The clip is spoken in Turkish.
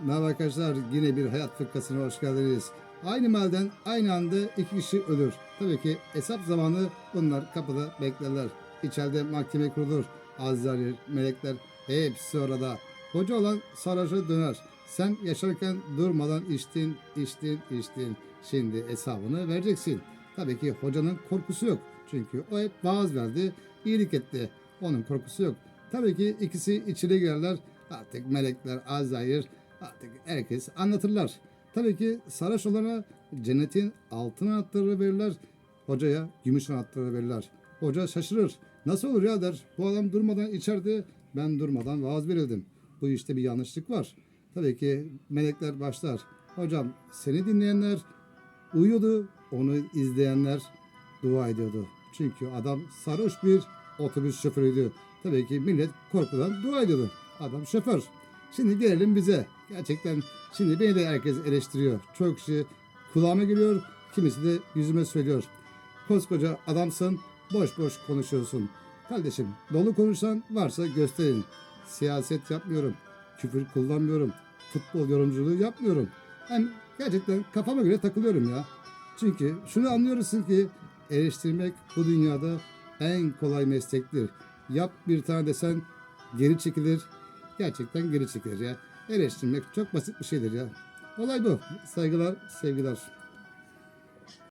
Merhaba arkadaşlar yine bir hayat fıkrasına hoş geldiniz. Aynı malden aynı anda iki kişi ölür. Tabii ki hesap zamanı bunlar kapıda beklerler. İçeride mahkeme kurulur. Azrail, melekler hepsi orada. Hoca olan sarhoşa döner. Sen yaşarken durmadan içtin, içtin, içtin. Şimdi hesabını vereceksin. Tabii ki hocanın korkusu yok. Çünkü o hep vaaz verdi, iyilik etti. Onun korkusu yok. Tabii ki ikisi içeri girerler. Artık melekler, Azrail, artık herkes anlatırlar. Tabii ki sarhoş olana cennetin altın anahtarı verirler. Hocaya gümüş anahtarı verirler. Hoca şaşırır. Nasıl olur ya der. Bu adam durmadan içeride ben durmadan vaaz verildim. Bu işte bir yanlışlık var. Tabii ki melekler başlar. Hocam seni dinleyenler uyuyordu. Onu izleyenler dua ediyordu. Çünkü adam sarhoş bir otobüs şoförüydü. Tabii ki millet korkudan dua ediyordu. Adam şoför. Şimdi gelelim bize. Gerçekten şimdi beni de herkes eleştiriyor. Çok kişi kulağıma geliyor, kimisi de yüzüme söylüyor. Koskoca adamsın, boş boş konuşuyorsun. Kardeşim dolu konuşan varsa gösterin. Siyaset yapmıyorum, küfür kullanmıyorum, futbol yorumculuğu yapmıyorum. Hem gerçekten kafama göre takılıyorum ya. Çünkü şunu anlıyorsun ki eleştirmek bu dünyada en kolay meslektir. Yap bir tane desen geri çekilir. Gerçekten geri çekilir ya. Eleştirmek çok basit bir şeydir ya. Olay bu. Saygılar, sevgiler.